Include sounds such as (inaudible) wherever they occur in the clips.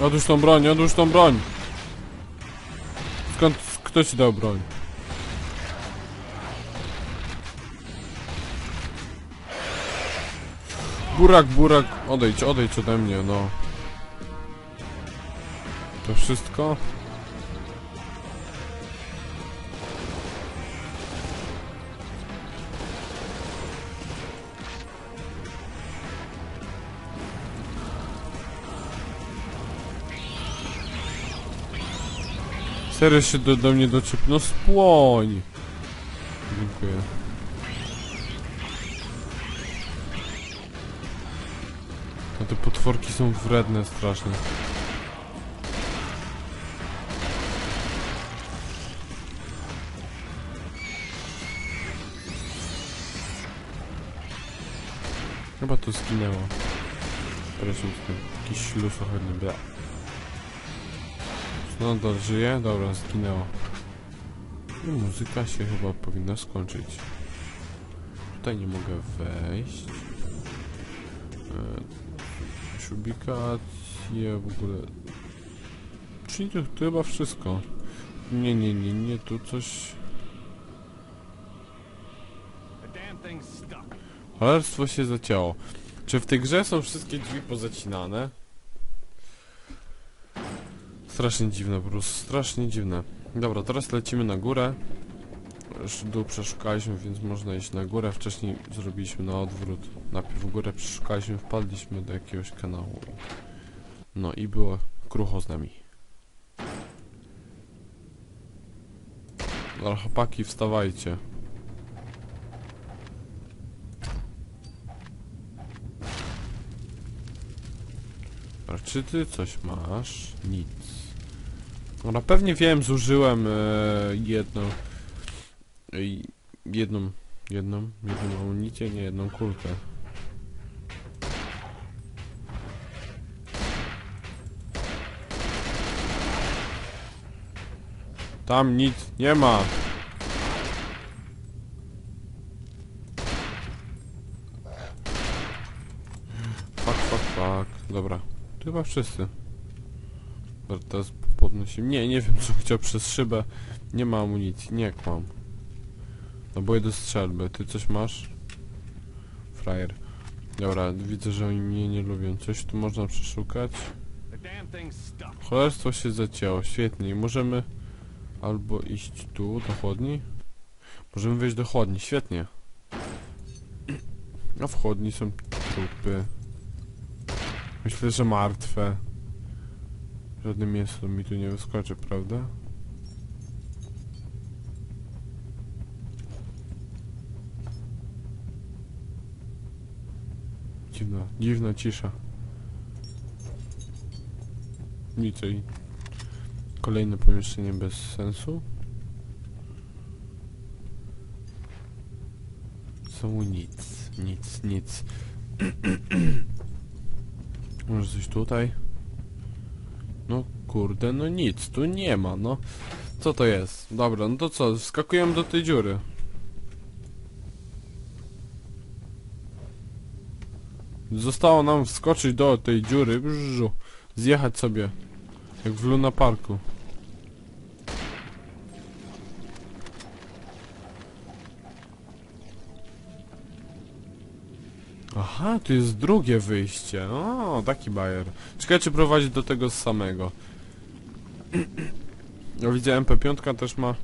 Odłóż tą broń, odłóż tą broń! Skąd, kto ci dał broń? Burak, burak, odejdź, odejdź ode mnie, no. To wszystko? Serio się do, do mnie doczep... No spłoń! Dziękuję. No te potworki są wredne strasznie. Chyba to zginęło. Proszę z tym. Jakiś śluz ohydny. Bla. Nadal żyje? Dobra, zginęło. I muzyka się chyba powinna skończyć. Tutaj nie mogę wejść. E, Publikacje w ogóle. Czyli to, to chyba wszystko. Nie, nie, nie, nie, tu coś... Cholerstwo się zacięło. Czy w tej grze są wszystkie drzwi pozacinane? Strasznie dziwne po prostu, strasznie dziwne. Dobra, teraz lecimy na górę. Już dół przeszukaliśmy, więc można iść na górę. Wcześniej zrobiliśmy na odwrót. Najpierw górę przeszukaliśmy, wpadliśmy do jakiegoś kanału. No i było krucho z nami. Dobra, chłopaki, wstawajcie. Dobra, czy ty coś masz? Nic. Dobra, pewnie wiem, zużyłem e, jedną... E, jedną... Jedną? Jedną amunicję? Nie, jedną kulkę. Tam nic nie ma. Fuck, fuck, fuck. Dobra. Chyba wszyscy. Teraz Nie, nie wiem (laughs) co chciał przez szybę. Nie ma amunicji, nie kłam. Naboje do strzelby. Ty coś masz? Frajer. Dobra, widzę, że oni mnie nie lubią. Coś tu można przeszukać. Cholerstwo się zacięło, świetnie. Możemy albo iść tu, do chłodni. Możemy wejść do chłodni, świetnie. A w chłodni są trupy. Myślę, że martwe. Żadne mięso mi tu nie wyskoczy, prawda? Dziwna, dziwna cisza. Nic i kolejne pomieszczenie bez sensu. Są nic, nic, nic. (clears throat) Może coś tutaj? No kurde, no nic, tu nie ma, no. Co to jest? Dobra, no to co, wskakujemy do tej dziury. Zostało nam wskoczyć do tej dziury, brzu, zjechać sobie, jak w Luna Parku. Aha, tu jest drugie wyjście. O, taki bajer. Czekaj, czy prowadzi do tego samego. Ja widzę, MP5 też ma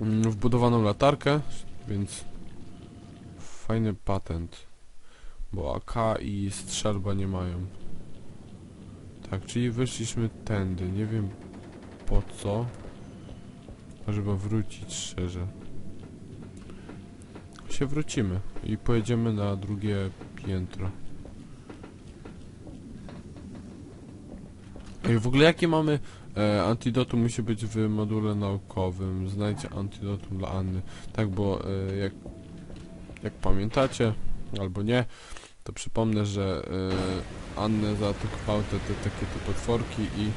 mm, wbudowaną latarkę, więc fajny patent. Bo AK i strzelba nie mają. Tak, czyli wyszliśmy tędy. Nie wiem po co. Żeby wrócić szczerze. Się wrócimy i pojedziemy na drugie piętro. Ej, w ogóle jakie mamy e, antidotum musi być w module naukowym. Znajdź antidotum dla Anny. Tak, bo e, jak, jak pamiętacie, albo nie, to przypomnę, że e, Annę zaatakowały te, te takie te potworki i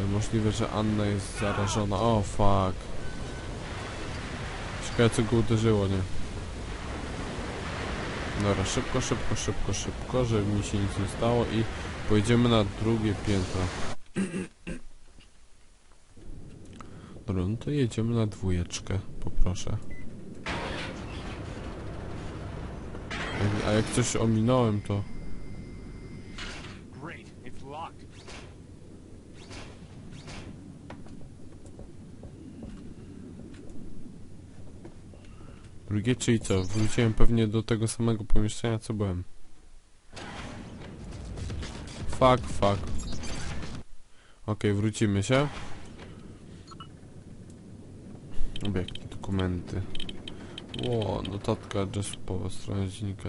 e, możliwe, że Anna jest zarażona. O, fuck. Ciekawe co go uderzyło, nie? Dobra, szybko, szybko, szybko, szybko, żeby mi się nic nie stało i Pojedziemy na drugie piętro. Dobra, no to jedziemy na dwójeczkę, poproszę. A- jak coś ominąłem, to... Drugie, czyli co? Wróciłem pewnie do tego samego pomieszczenia, co byłem. Fuck, fuck. Okej, wrócimy się. Obiekty, dokumenty. Ło, notatka jaspowa, strona dziennika.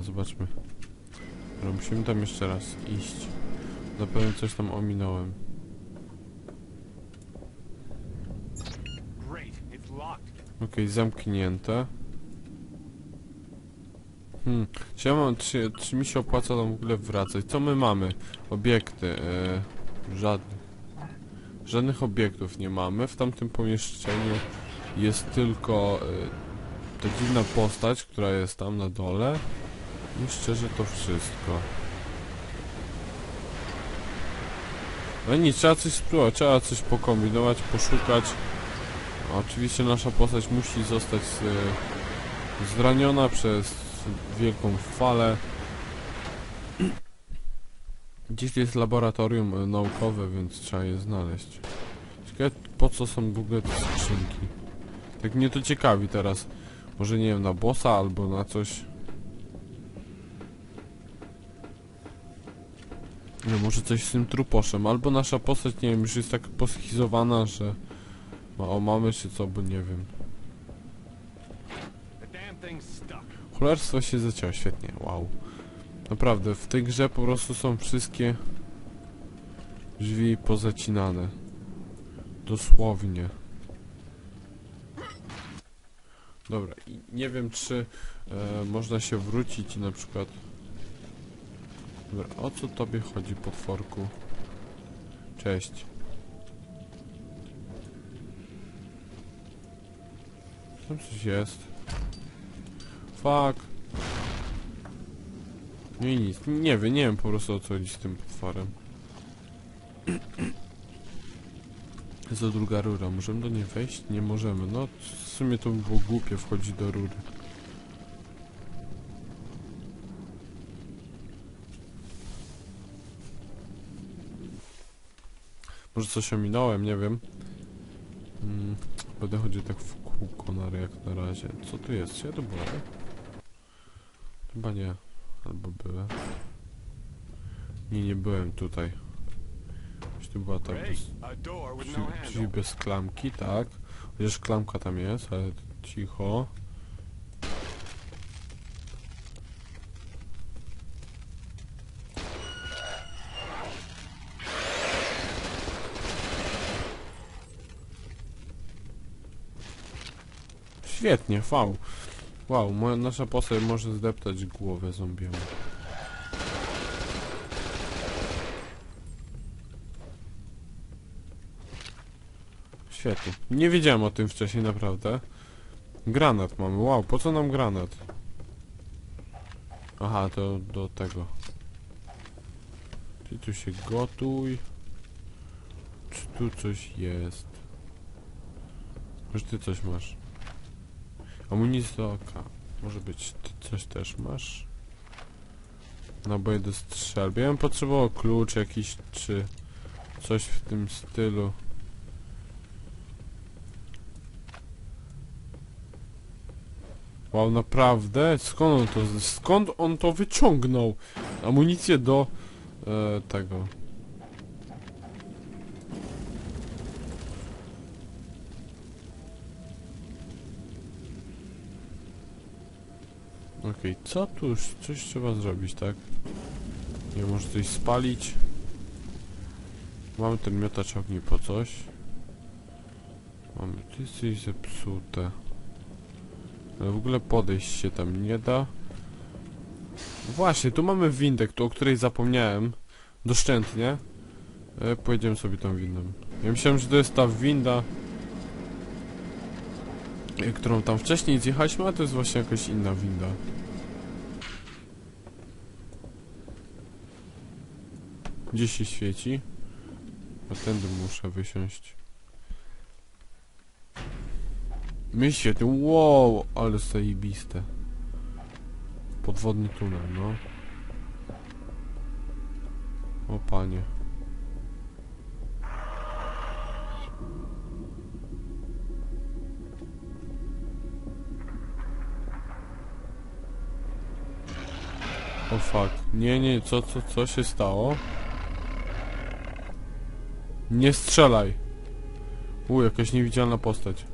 Dobra, zobaczmy. Musimy tam jeszcze raz iść. Zapewne coś tam ominąłem. Okej, zamknięte. Hmm, czy, ja mam, czy, czy mi się opłaca tam w ogóle wracać? Co my mamy? Obiekty. E, żadnych. Żadnych obiektów nie mamy. W tamtym pomieszczeniu jest tylko e, ta dziwna postać, która jest tam na dole. I szczerze to wszystko. No nic, trzeba coś spróbować, trzeba coś pokombinować, poszukać. A Oczywiście nasza postać musi zostać e, zraniona przez wielką falę. Gdzieś jest laboratorium naukowe, więc trzeba je znaleźć. Ciekawe po co są w ogóle te skrzynki. Tak mnie to ciekawi teraz. Może nie wiem, na bossa albo na coś. Nie, może coś z tym truposzem, albo nasza postać, nie wiem, już jest tak poschizowana, że ma o mamy czy co, bo nie wiem. Cholerstwo się zacięło, świetnie, wow. Naprawdę, w tej grze po prostu są wszystkie drzwi pozacinane. Dosłownie. Dobra, i nie wiem czy e, można się wrócić i na przykład... Dobra, o co tobie chodzi, potworku? Cześć. Tam coś jest. Fuck. I nic. Nie wiem, nie wiem po prostu o co chodzi z tym potworem. (clears throat) Jest to druga rura. Możemy do niej wejść? Nie możemy. No, w sumie to by było głupie wchodzić do rury. Może coś ominąłem, nie wiem. Mm, będę chodził tak w kółko na jak na razie. Co tu jest? Czy ja tu byłem? Chyba nie. Albo byłem. Nie, nie byłem tutaj. Tu była ta Great. bez, drzwi, no bez klamki, tak. Chociaż klamka tam jest, ale cicho. Świetnie, wow. Wow, moja, nasza postać może zdeptać głowę zombiemu. Świetnie. Nie wiedziałem o tym wcześniej, naprawdę. Granat mamy, wow, po co nam granat? Aha, to do tego. Ty tu się gotuj. Czy tu coś jest? Może ty coś masz? Amunicja do oka. Może być. Ty coś też masz? Naboje do strzelby. Ja bym potrzebował klucz jakiś, czy coś w tym stylu. Wow, naprawdę? Skąd on to, skąd on to wyciągnął? Amunicję do e, tego. Okej, co tu już? Coś trzeba zrobić, tak? Nie może coś spalić. Mamy ten miotacz ogni po coś. Mamy, ty jesteś zepsute. Ale w ogóle podejść się tam nie da. Właśnie, tu mamy windę, o której zapomniałem. Doszczętnie. E, pojedziemy sobie tą windą. Ja myślałem, że to jest ta winda, e, którą tam wcześniej zjechaliśmy, a to jest właśnie jakaś inna winda. Gdzie się świeci? A tędy muszę wysiąść. My świetnie, wow, ale zajebiste. Podwodny tunel, no. O panie. O fuck. Nie, nie, co, co, co się stało? Nie strzelaj. U, jakaś niewidzialna postać.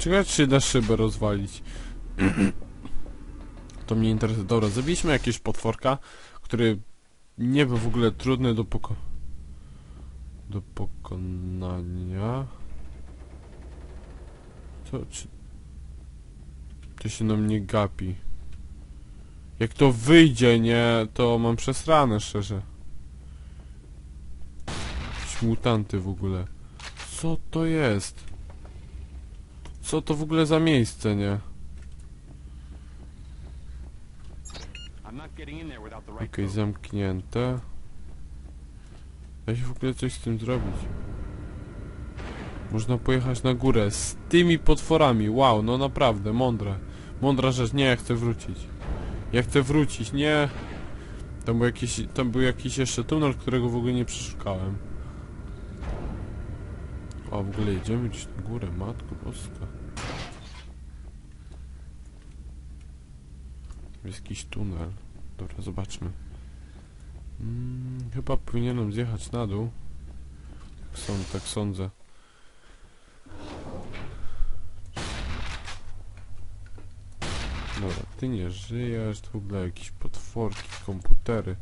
Ciekawe czy da szybę rozwalić. (clears throat) to mnie interesuje. Dobra, zabiliśmy jakiegoś potworka, który nie był w ogóle trudny do poko... do pokonania. Co, czy... To się na mnie gapi. Jak to wyjdzie, nie, to mam przesrane szczerze. Jakieś mutanty w ogóle. Co to jest? Co to w ogóle za miejsce, nie? Okej, code. zamknięte. Da się w ogóle coś z tym zrobić. Można pojechać na górę z tymi potworami. Wow, no naprawdę, mądre. Mądra rzecz. Nie, ja chcę wrócić. Ja chcę wrócić, nie. Tam był jakiś, tam był jakiś jeszcze tunel, którego w ogóle nie przeszukałem. O, w ogóle jedziemy gdzieś na górę, matko boska. Jest jakiś tunel. Dobra, zobaczmy. Mm, chyba powinienem zjechać na dół. Tak, sąd, tak sądzę. Dobra, ty nie żyjesz, to w ogóle jakieś potworki, komputery.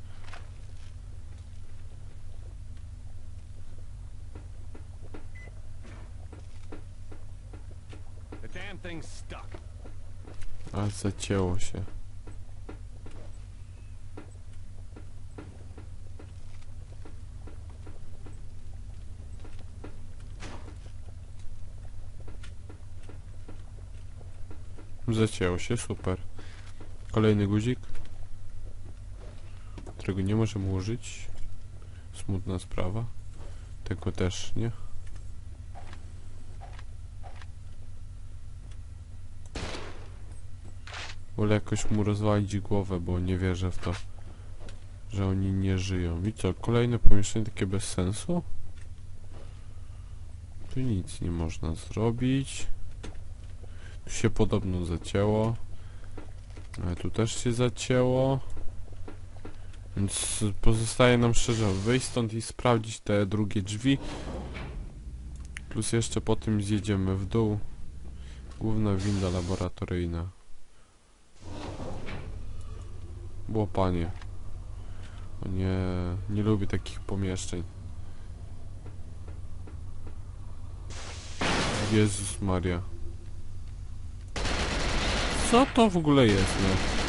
A zacięło się. Zacięło się, super. Kolejny guzik. Którego nie możemy użyć. Smutna sprawa. Tego też nie. Wolę jakoś mu rozwalić głowę, bo nie wierzę w to, że oni nie żyją. I co, kolejne pomieszczenie takie bez sensu? Tu nic nie można zrobić. Się podobno zacięło. Ale tu też się zacięło. Więc pozostaje nam szczerze wyjść stąd i sprawdzić te drugie drzwi. Plus jeszcze po tym zjedziemy w dół. Główna winda laboratoryjna. Było panie. O nie, nie lubię takich pomieszczeń. Jezus Maria. Co to w ogóle jest, nie?